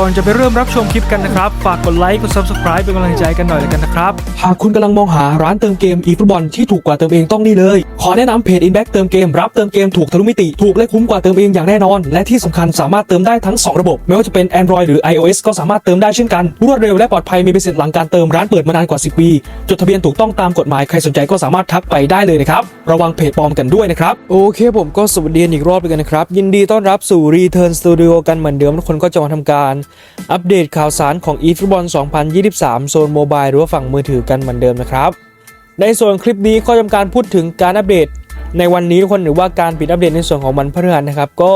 ก่อนจะไปเริ่มรับชมคลิปกันนะครับ ฝากกดไลค์กด subscribe เป็นกำลังใจกันหน่อยแล้วกันนะครับ หากคุณกำลังมองหาร้านเติมเกม eFootball ที่ถูกกว่าเติมเองต้องนี่เลย ขอแนะนำเพจ Inback เติมเกมรับเติมเกมถูกทะลุมิติ ถูกและคุ้มกว่าเติมเองอย่างแน่นอน และที่สำคัญสามารถเติมได้ทั้ง 2 ระบบ ไม่ว่าจะเป็น Android หรือ iOS ก็สามารถเติมได้เช่นกันรวดเร็วและปลอดภัยมีใบเสร็จหลังการเติมร้านเปิดมานานกว่า 10 ปี จดทะเบียนถูกต้องตามกฎหมายใครสนใจก็สามารถทักไปได้เลยนะครับระวังเพจปลอมกันด้วยนะครับโอเค ผมก็สวัสดีกันอีกรอบเลยกันนะครับยินดีต้อนรับสู่ Return Studio กันเหมือนเดิมทุกคนก็จะมาทำการอัปเดตข่าวสารของ eFootball 2023 โซนโมบายหรือว่าฝั่งมือถือกันเหมือนเดิมนะครับ ในส่วนคลิปนี้ก็ทำการพูดถึงการอัปเดต ในวันนี้ทุกคนหรือว่าการปิดอัปเดตในส่วนของวันพฤหัสนะครับ ก็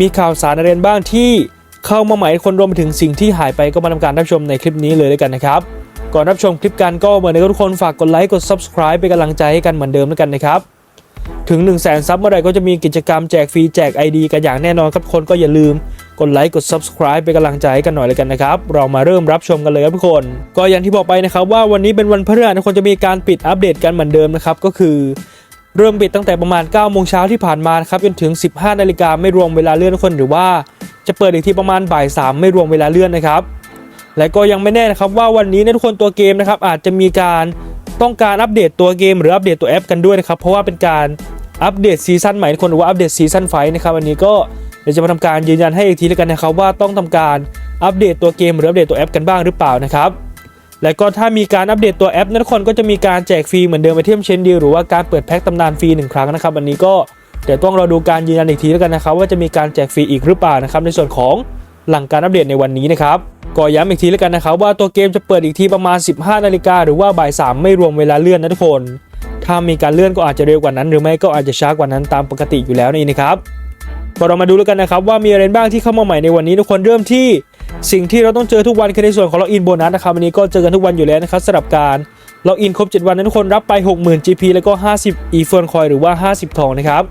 มีข่าวสารอะไรบ้างที่เข้ามาใหม่คนรวมไปถึงสิ่งที่หายไปก็มาทำการรับชมในคลิปนี้เลยด้วยกันนะครับ ก่อนรับชมคลิปกันก็เหมือนเดิมทุกคนฝากกดไลค์กด subscribe เป็นกำลังใจให้กันเหมือนเดิมด้วยกันนะครับถึง 1 0 0 0 0แสนซับเมื่อไหรก็จะมีกิจกรรมแจกฟรีแจก ID กันอย่างแน่นอนครับคนก็อย่าลืม กดไลค์กด subscribe เป็นกำลังใจให้กันหน่อยเลยกันนะครับ เรามาเริ่มรับชมกันเลยครับทุกคน ก็อย่างที่บอกไปนะครับว่าวันนี้เป็นวันพฤหัสทุกคนจะมีการปิดอัปเดตกันเหมือนเดิมนะครับก็คือเริ่มปิดตั้งแต่ประมาณ 9 โมงเช้าที่ผ่านมานครับจนถึง 15 นาฬิกาไม่รวมเวลาเลื่อนทุกคนหรือว่าจะเปิดอีกทีประมาณบ่าย3ไม่รวมเวลาเลื่อนนะครับ และก็ยังไม่แน่นะครับว่าวันนี้นทุกคนตัวเกมนะครับอาจจะมีการต้องการอัปเดตตัวเกม หรืออัปเดตตัวแอปกันด้วยนะครับเพราะว่าเป็นการอัปเดตซีซั่นใหม่คนหรือว่าอัปเดตซีซั่นไฟนะครับอันนี้ก็ เดี๋ยวจะมาทำการยืนยันให้อีกทีแล้วกันนะครับว่าต้องทำการอัปเดตตัวเกมหรืออัปเดตตัวแอปกันบ้างหรือเปล่านะครับและก็ถ้ามีการอัปเดตตัวแอปนะทุกคนก็จะมีการแจกฟรีเหมือนเดิมไปเทียมเชนเดียวหรือว่าการเปิดแพ็คตำนานฟรีหนึ่งครั้งนะครับอันนี้ก็เดี๋ยวต้องรอดูการยืนยันอีกทีแล้วกันนะครับว่าจะมีการแจกฟรีอีกหรือเปล่านะครับในส่วนของหลังการอัปเดตในวันนี้นะครับก็ย้ำอีกทีแล้วกันนะครับว่าตัวเกมจะเปิดอีกทีประมาณ 15 นาฬิกาหรือว่าบ่าย3ไม่รวมเวลาเลื่อนนะทุกคน ถ้ามีการเลื่อนก็อาจจะเร็วกว่านั้น หรือไม่ก็อาจจะช้ากว่านั้นตามปกติอยู่แล้วนี่นะครับ เรามาดูแล้วกันนะครับว่ามีอะไรบ้างที่เข้ามาใหม่ในวันนี้ทุกคนเริ่มที่สิ่งที่เราต้องเจอทุกวันคือในส่วนของล็อกอินโบนัสนะครับวันนี้ก็เจอกันทุกวันอยู่แล้วนะครับสำหรับการล็อกอินครบ 7 วันนั้นทุกคนรับไป 60,000 GP แล้วก็ 50 e f o n coin หรือว่า 50 ทองนะครับ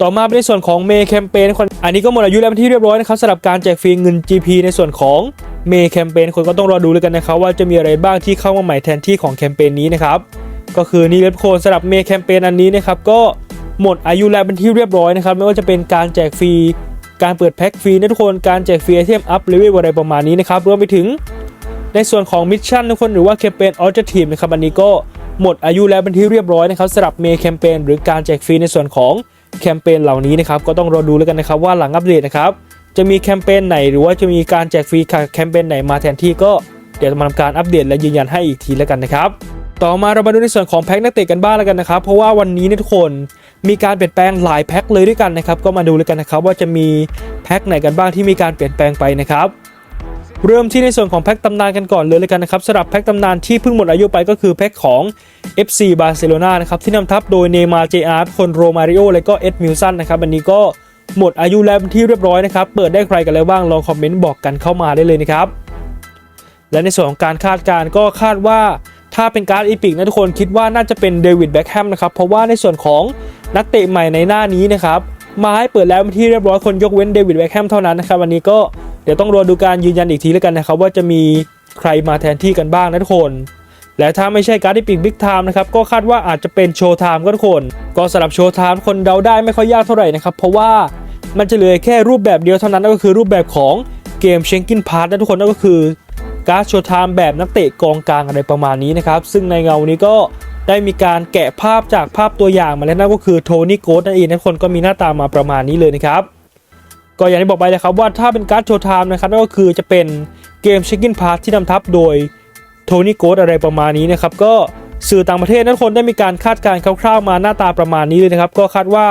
ต่อมาเป็นในส่วนของเมย์แคมเปญคนอันนี้ก็หมดอายุแล้วเป็นที่เรียบร้อยนะครับสำหรับการแจกฟรีเงิน GP ในส่วนของเมย์แคมเปญคนก็ต้องรอดูเลยกันนะครับว่าจะมีอะไรบ้างที่เข้ามาใหม่แทนที่ของแคมเปญนี้นะครับก็คือนี่เลฟโคนสำหรับเมย์แคมเปญอันนี้นะครับก็ หมดอายุแล้วเป็นที่เรียบร้อยนะครับไม่ว่าจะเป็นการแจกฟรีการเปิดแพ็คฟรีนะทุกคนการแจกฟรีไอเทมอัพเลเวลอะไรประมาณนี้นะครับรวมไปถึงในส่วนของมิชชั่นทุกคนหรือว่าแคมเปญออเจทีมนะครับอันนี้ก็หมดอายุแล้วเป็นที่เรียบร้อยนะครับสำหรับเมย์แคมเปญหรือการแจกฟรีในส่วนของแคมเปญเหล่านี้นะครับก็ต้องรอดูแล้วกันนะครับว่าหลังอัปเดตนะครับจะมีแคมเปญไหนหรือว่าจะมีการแจกฟรีแคมเปญไหนมาแทนที่ก็เดี๋ยวจะมาทำการอัปเดตและยืนยันให้อีกทีแล้วกันนะครับต่อมาเรามาดูในส่วนของแพ็คนักเตะกันบ้างแล้วกันนะครับเพราะว่าวันนี้เนี่ยทุกคน มีการเปลี่ยนแปลงหลายแพ็คเลยด้วยกันนะครับก็มาดูเลยกันนะครับว่าจะมีแพ็คไหนกันบ้างที่มีการเปลี่ยนแปลงไปนะครับเริ่มที่ในส่วนของแพ็คตำนานกันก่อนเลยเลยกันนะครับสำหรับแพ็คตำนานที่เพิ่งหมดอายุไปก็คือแพ็คของ FC บาร์เซโลนานะครับที่นำทัพโดยเนย์มาร์เจอาร์คนโรมาริโอและก็เอ็ดมิลสันนะครับอันนี้ก็หมดอายุแล้วเป็นที่เรียบร้อยนะครับเปิดได้ใครกันแล้วบ้างลองคอมเมนต์บอกกันเข้ามาได้เลยนะครับและในส่วนของการคาดการณ์ก็คาดว่า ถ้าเป็นการ์ดอีพิกนะทุกคนคิดว่าน่าจะเป็นเดวิดแบ็คแฮมนะครับเพราะว่าในส่วนของนักเตะใหม่ในหน้านี้นะครับมาให้เปิดแล้วที่เรียบร้อยคนยกเว้นเดวิดแบ็คแฮมเท่านั้นนะครับวันนี้ก็เดี๋ยวต้องรอดูการยืนยันอีกทีแล้วกันนะครับว่าจะมีใครมาแทนที่กันบ้างนะทุกคน และถ้าไม่ใช่การ์ดอีพิกบิ๊กไทม์นะครับก็คาดว่าอาจจะเป็นโชว์ไทม์ก็ทุกคน ก็สำหรับโชว์ไทม์คนเดาได้ไม่ค่อยยากเท่าไหร่นะครับเพราะว่ามันจะเหลือแค่รูปแบบเดียวเท่านั้นนั่นก็คือรูปแบบของเกมเชงกินพาร์ทนะทุกคนนั่นก็คือ การ์ดโชว์ไทม์แบบนักเตะกองกลางอะไรประมาณนี้นะครับ ซึ่งในเงานี้ก็ได้มีการแกะภาพจากภาพตัวอย่างมาแล้วนั่นก็คือโทนี่โกดนั่นเองนะทุกคนก็มีหน้าตามาประมาณนี้เลยนะครับ ก็อย่างที่บอกไปเลยครับว่าถ้าเป็นการ์ดโชว์ไทม์นะครับนั่นก็คือจะเป็นเกมเช็คกินพาร์ทที่นำทัพโดยโทนี่โกดอะไรประมาณนี้นะครับก็สื่อต่างประเทศนั้นคนได้มีการคาดการณ์คร่าวๆมาหน้าตาประมาณนี้เลยนะครับ ก็คาดว่า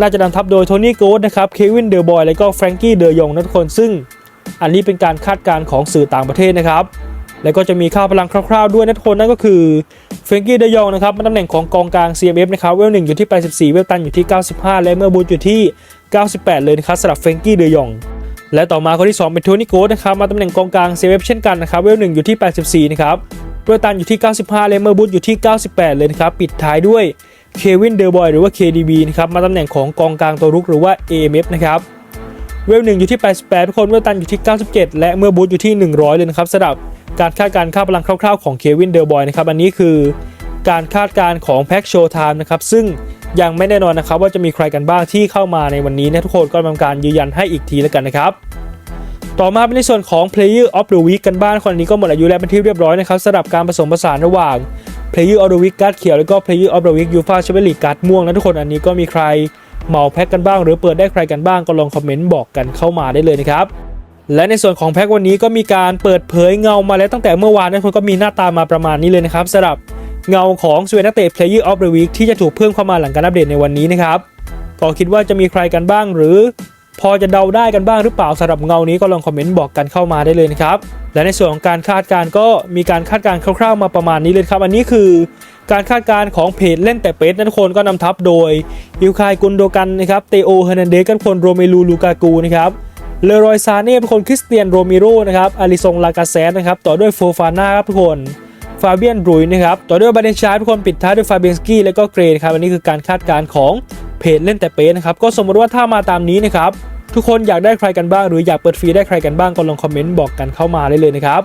น่าจะนำทัพโดยโทนี่โกดนะครับเควินเดอร์บอยและก็แฟรงกี้เดอร์ยงนะทุกคนซึ่ง อันนี้เป็นการคาดการณ์ของสื่อต่างประเทศนะครับ แล้วก็จะมีค่าพลังคร่าวๆด้วยนะทุกคนนั่นก็คือเฟรนกี้เดยองนะครับมาตำแหน่งของกองกลาง CMF นะครับเวลหนึ่งอยู่ที่ 84 เวลตันอยู่ที่ 95 และเมื่อบูทอยู่ที่ 98 เลยนะครับสำหรับเฟรนกี้เดยองและต่อมาคนที่ 2 เป็นโทนี่โกดนะครับมาตำแหน่งกองกลาง CMF เช่นกันนะครับเวลหนึ่งอยู่ที่ 84 นะครับเวลตันอยู่ที่ 95 และเมื่อบูทอยู่ที่ 98 เลยนะครับปิดท้ายด้วยเควินเดอร์บอยหรือว่า KDB นะครับมาตำแหน่งของกองกลางตัวรุกหรือว่า AMF นะครับ เวลหนึ่งอยู่ที่ 88ทุกคนเวลตันอยู่ที่ 97 และเมื่อบูทอยู่ที่ 100 เลยนะครับสำหรับการคาดการณ์ค่าพลังคร่าวๆของเควินเดอร์บอยนะครับอันนี้คือการคาดการณ์ของแพ็กโชว์ไทม์นะครับซึ่งยังไม่แน่นอนนะครับว่าจะมีใครกันบ้างที่เข้ามาในวันนี้นะทุกคนก็ทำการยืนยันให้อีกทีแล้วกันนะครับต่อมาเป็นในส่วนของ Player of the Week กันบ้างคนนี้ก็หมดอายุแล้วเป็นที่เรียบร้อยนะครับสำหรับการผสมผสานระหว่าง Player of the Week การ์ดเขียวแล้วก็ Player of the Week UEFA Champions League การ์ดม่วงนะทุกคนอันนี้ก็มีใคร เหมาแพ็กกันบ้าง หรือเปิดได้ใครกันบ้างก็ลองคอมเมนต์บอกกันเข้ามาได้เลยนะครับและในส่วนของแพ็กวันนี้ก็มีการเปิดเผยเงามาแล้วตั้งแต่เมื่อวานนะทุกคนก็มีหน้าตามาประมาณนี้เลยนะครับสำหรับเงาของสเวนนักเตะ Player of the Week ที่จะถูกเพิ่มเข้ามาหลังการอัปเดตในวันนี้นะครับก็คิดว่าจะมีใครกันบ้างหรือ พอจะเดาได้กันบ้างหรือเปล่าสำหรับเงานี้ก็ลองคอมเมนต์บอกกันเข้ามาได้เลยนะครับ และในส่วนของการคาดการณ์ก็มีการคาดการณ์คร่าวๆมาประมาณนี้เลยครับ อันนี้คือการคาดการณ์ของเพจเล่นแต่เป็ดนะทุกคนก็นำทัพโดยอิลคายกุนโดกันนะครับเตโอเฮนันเดสกันคนโรเมลูลูกากูนะครับเลรอยซาเน่เป็นคนคริสเตียนโรมิโรนะครับอาริซงลากาเซสนะครับต่อด้วยโฟฟาน่าครับทุกคนฟาเบียนรุยนะครับต่อด้วยบาเดนชาร์ทุกคนปิดท้ายด้วยฟาเบียนสกี้แล้วก็เกรนครับอันนี้คือการคาดการณ์ของ เพจเล่นแต่เป็ดนะครับ ก็สมมติว่าถ้ามาตามนี้นะครับ ทุกคนอยากได้ใครกันบ้าง หรืออยากเปิดฟรีได้ใครกันบ้างก็ลองคอมเมนต์บอกกันเข้ามาได้เลยนะครับ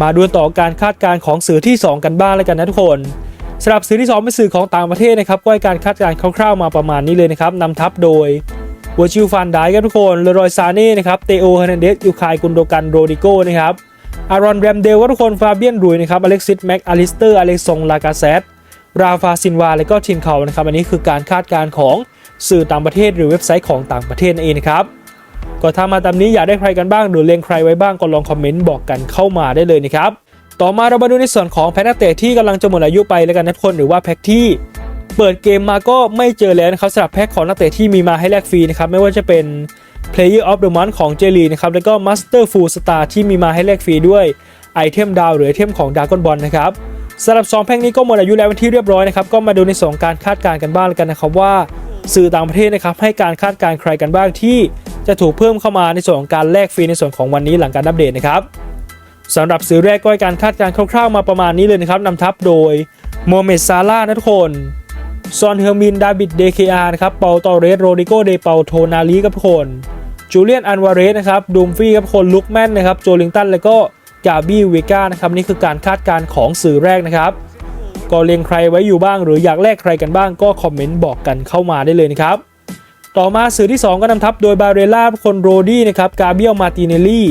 มาดูต่อการคาดการณ์ของสื่อที่ 2 กันบ้างแล้วกันนะทุกคนสำหรับสื่อที่ 2 เป็นสื่อของต่างประเทศนะครับก็ให้การคาดการณ์คร่าวๆมาประมาณนี้เลยนะครับนำทัพโดยวัวชิลฟันไดครับทุกคนเลรอยซาเน่นะครับ เตโอเฮนันเดสยูคายกุนโดกัน โรดิโก้นะครับ อารอนแรมเดลครับทุกคน ฟาเบียนรุยนะครับ อเล็กซิส แม็ก อลิสเตอร์ อเล็กซง ลากาเซต ราฟาซินวา และก็ทินเขานะครับ อันนี้คือการคาดการณ์ของสื่อต่างประเทศหรือเว็บไซต์ของต่างประเทศนั่นเองนะครับก็ถ้ามาตามนี้อยากได้ใครกันบ้างหรือเลงใครไว้บ้างก็ลองคอมเมนต์บอกกันเข้ามาได้เลยนะครับต่อมาเรามาดูในส่วนของแพ็คนักเตะที่กำลังจะหมดอายุไปแล้วกันนะทุกคนหรือว่าแพ็คที่เปิดเกมมาก็ไม่เจอแล้วนะครับสำหรับแพ็คของนักเตะที่มีมาให้แลกฟรีนะครับไม่ว่าจะเป็น Player of the Month ของเจลีนะครับแล้วก็ Master Full Star ที่มีมาให้แลกฟรีด้วยไอเทมดาวหรือไอเทมของดากอนบอลนะครับ สำหรับ 2 แพ็คนี้ก็หมดอายุแล้วเป็นที่เรียบร้อยนะครับก็มาดูในส่วนการคาดการณ์กันบ้างกันนะครับว่าสื่อต่างประเทศนะครับให้การคาดการณ์ใครกันบ้างที่จะถูกเพิ่มเข้ามาในส่วนของการแลกฟรีในส่วนของวันนี้หลังการอัปเดตนะครับสำหรับสื่อแรกก็ให้การคาดการณ์คร่าวๆมาประมาณนี้เลยนะครับนำทัพโดยโมเมดซาร่านะทุกคนซอนเฮอร์มินดาบิดเดเคอาร์นะครับเปาตอเรสโรดิโกเดเปาโทนาลีครับทุกคนจูเลียนอันวาเรสนะครับดูมฟี่ครับคนลุกแมนนะครับโจลิงตันแล้วก็ กาบี้เวก้านะครับนี่คือการคาดการณ์ของสื่อแรกนะครับ ก็เลียงใครไว้อยู่บ้าง หรืออยากแลกใครกันบ้างก็คอมเมนต์บอกกันเข้ามาได้เลยนะครับ ต่อมาสื่อที่ 2 ก็นำทัพโดยบาเรล่าคนโรดี้นะครับกาเบียลมาติเนลลี่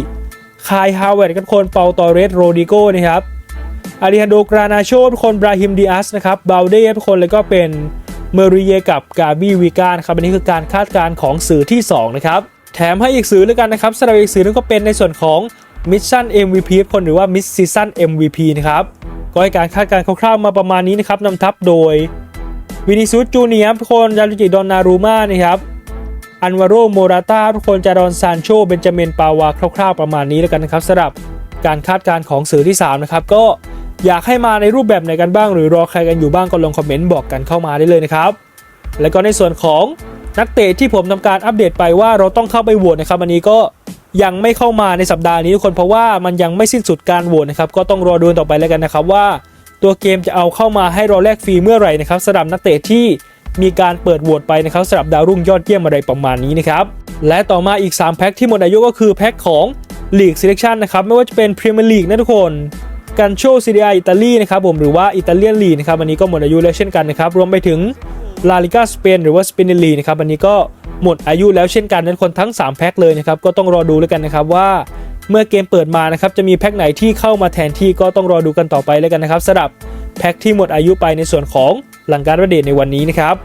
คายฮาวเวิร์ดกับคนเปาตอเรสโรดิโกนะครับอาริฮันโดกรานาโชทุกคนบราฮิมดิอัสนะครับบาเด้ทุกคนแล้วก็เป็นเมริเยกับกาบี้วิกานครับอันนี้คือการคาดการณ์ของสื่อที่ 2 นะครับ แถมให้อีกสื่อแล้วกันนะครับสำหรับอีกสื่อนึงก็เป็นในส่วนของ มิชชั่น MVP คนหรือว่ามิชซีซั่น MVP นะครับก็ให้การคาดการณ์คร่าวๆมาประมาณนี้นะครับนำทัพโดยวินิซูสจูเนียร์ทุกคนยาลุจิดอนนารูมานะครับอันวาโรโมราตาทุกคนจารอนซานโชเบนจามินปาวาคร่าวๆประมาณนี้แล้วกันนะครับสำหรับการคาดการณ์ของสื่อที่ 3 นะครับ ก็อยากให้มาในรูปแบบไหนกันบ้าง หรือรอใครกันอยู่บ้างก็ลงคอมเมนต์บอกกันเข้ามาได้เลยนะครับ แล้วก็ในส่วนของนักเตะที่ผมทำการอัปเดตไปว่าเราต้องเข้าไปโหวตนะครับอันนี้ก็ ยังไม่เข้ามาในสัปดาห์นี้ทุกคนเพราะว่ามันยังไม่สิ้นสุดการโหวตนะครับก็ต้องรอดูต่อไปแล้วกันนะครับว่า ตัวเกมจะเอาเข้ามาให้ราแลกฟรีเมื่อไหร่นะครับสำหรับนักเตะที่มีการเปิดโหวตไปนะครับสำหรับดาวรุ่งยอดเยี่ยมอะไรประมาณนี้นะครับและต่อมาอีก 3 แพ็คที่หมดอายุก็คือแพ็คของ League Selection นะครับไม่ว่าจะเป็น Premier League นะทุกคนกันโชซีเรียอิตาลีนะครับผมหรือว่าอิตาเลียนลีนะครับอันนี้ก็หมดอายุแล้วเช่นกันนะครับรวมไปถึงลาลิกาสเปนหรือว่าสเปนลีนะครับอันนี้ก็ หมดอายุแล้วเช่นกันนั้นคนทั้ง 3 แพ็คเลยนะครับก็ต้องรอดูแล้วกันนะครับว่าเมื่อเกมเปิดมานะครับจะมีแพ็คไหนที่เข้ามาแทนที่ก็ต้องรอดูกันต่อไปแล้วกันนะครับสำหรับแพ็คที่หมดอายุไปในส่วนของหลังการอัปเดตในวันนี้นะครับ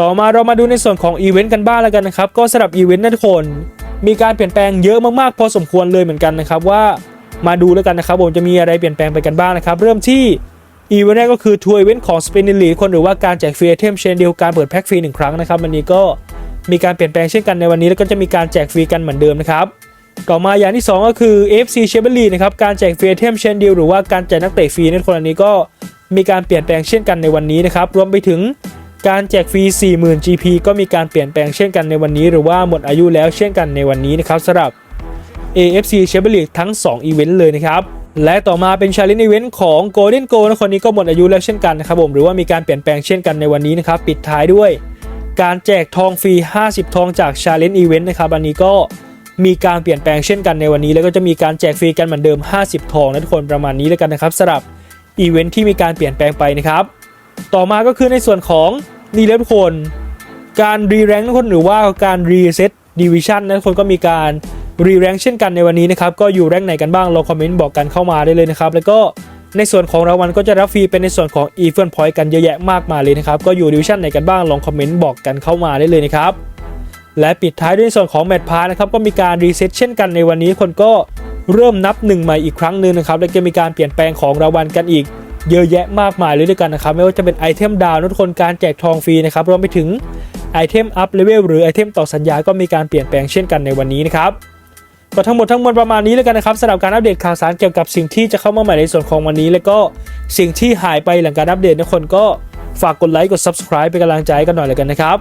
ต่อมาเรามาดูในส่วนของอีเวนต์กันบ้างแล้วกันนะครับก็สำหรับอีเวนต์นะทุกคนมีการเปลี่ยนแปลงเยอะมากๆ พอสมควรเลยเหมือนกันนะครับว่ามาดูแล้วกันนะครับผมจะมีอะไรเปลี่ยนแปลงไปกันบ้างนะครับเริ่มที่อีเวนต์แรกก็คือทัวร์อีเวนต์ของสเปนลีคนหรือว่าการแจกฟรีไอเทมเชนเดียวการเปิดแพ็คฟรีหนึ่งครั้งนะครับวันนี้ก็ มีการเปลี่ยนแปลงเช่นกันในวันนี้แล้วก็จะมีการแจกฟรีกันเหมือนเดิมนะครับต่อมาอย่างที่ 2 ก็คือ FC c h a m p i o n l e a นะครับการแจกฟรีเทมเชนเดียวหรือว่าการแจกนักเตะฟรีในคนอันนี้ก็มีการเปลี่ยนแปลงเช่นกันในวันนี้นะครับรวมไปถึงการแจกฟรี 40,000 GP ก็มีการเปลี่ยนแปลงเช่นกันในวันนี้ หรือว่าหมดอายุแล้วเช่นกันในวันนี้นะครับสำหรับ AFC c h a m p i o n League ทั้ง 2 อีเวนต์เลยนะครับและต่อมาเป็น Challenge Event ของ Golden Goal นะคนนี้ก็หมดอายุแล้วเช่นกันนะครับผมหรือว่ามีการเปลี่ยนแปลงเช่นกันในวันนี้นะครับปิดท้ายด้วย การแจกทองฟรี 50 ทองจาก Challenge Event นะครับ อันนี้ก็มีการเปลี่ยนแปลงเช่นกันในวันนี้ แล้วก็จะมีการแจกฟรีกันเหมือนเดิม 50 ทองนะทุกคนประมาณนี้แล้วกันนะครับสำหรับอีเวนท์ที่มีการเปลี่ยนแปลงไปนะครับ ต่อมาก็คือในส่วนของนี่แล้วทุกคน การรีแรงทุกคนหรือว่าการรีเซ็ตดิวิชั่นนะทุกคนก็มีการรีแรงเช่นกันในวันนี้นะครับ ก็อยู่แรงไหนกันบ้างลองคอมเมนต์บอกกันเข้ามาได้เลยนะครับ แล้วก็ ในส่วนของรางวัลก็จะรับฟรีเป็นในส่วนของ e f ฟ n Point กันเยอะแยะมากมายเลยนะครับ ก็อยู่ดิวชั่นไหนกันบ้างลองคอมเมนต์บอกกันเข้ามาได้เลยนะครับ และปิดท้ายด้วยในส่วนของแมตช์พาร์นะครับก็มีการรีเซ็ตเช่นกันในวันนี้คนก็เริ่มนับหนึ่งใหม่อีกครั้งหนึ่งนะครับและจะมีการเปลี่ยนแปลงของรางวัลกันอีกเยอะแยะมากมายเลยด้วยกันนะครับไม่ว่าจะเป็นไอเทมดาวน์ทุกคนการแจกทองฟรีนะครับรวมไปถึงไอเทมอัพเลเวลหรือไอเทมต่อสัญญาก็มีการเปลี่ยนแปลงเช่นกันในวันนี้นะครับ ก็ทั้งหมดทั้งมวลประมาณนี้แล้วกันนะครับสำหรับการอัปเดตข่าวสารเกี่ยวกับสิ่งที่จะเข้ามาใหม่ในส่วนของวันนี้ แล้วก็สิ่งที่หายไปหลังการอัปเดตทุกคนก็ฝากกดไลค์กด subscribe เป็นกำลังใจใกันหน่อยเลยกันนะครับ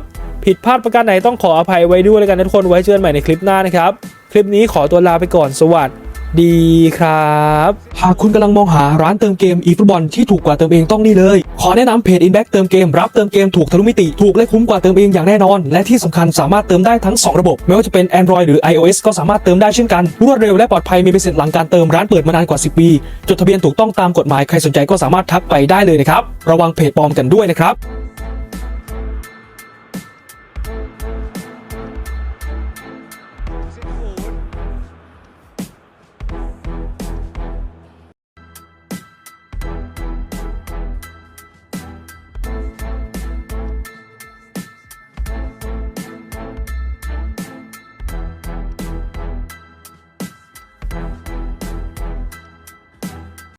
ผิดพลาดประการไหนต้องขออภัยไว้ด้วยแล้วกันทุกคนไว้เจอกันใหม่ในคลิปหน้านะครับ คลิปนี้ขอตัวลาไปก่อนสวัสดี ดีครับ หากคุณกำลังมองหาร้านเติมเกม eFootball ที่ถูกกว่าเติมเองต้องนี่เลย ขอแนะนำเพจ Inback เติมเกมรับเติมเกมถูกทะลุมิติ ถูกและคุ้มกว่าเติมเองอย่างแน่นอน และที่สำคัญสามารถเติมได้ทั้ง 2 ระบบ ไม่ว่าจะเป็น Android หรือ iOS ก็สามารถเติมได้เช่นกัน รวดเร็วและปลอดภัยมีใบเสร็จหลังการเติมร้านเปิดมานานกว่า 10 ปี จดทะเบียนถูกต้องตามกฎหมายใครสนใจก็สามารถทักไปได้เลยนะครับระวังเพจปลอมกันด้วยนะครับ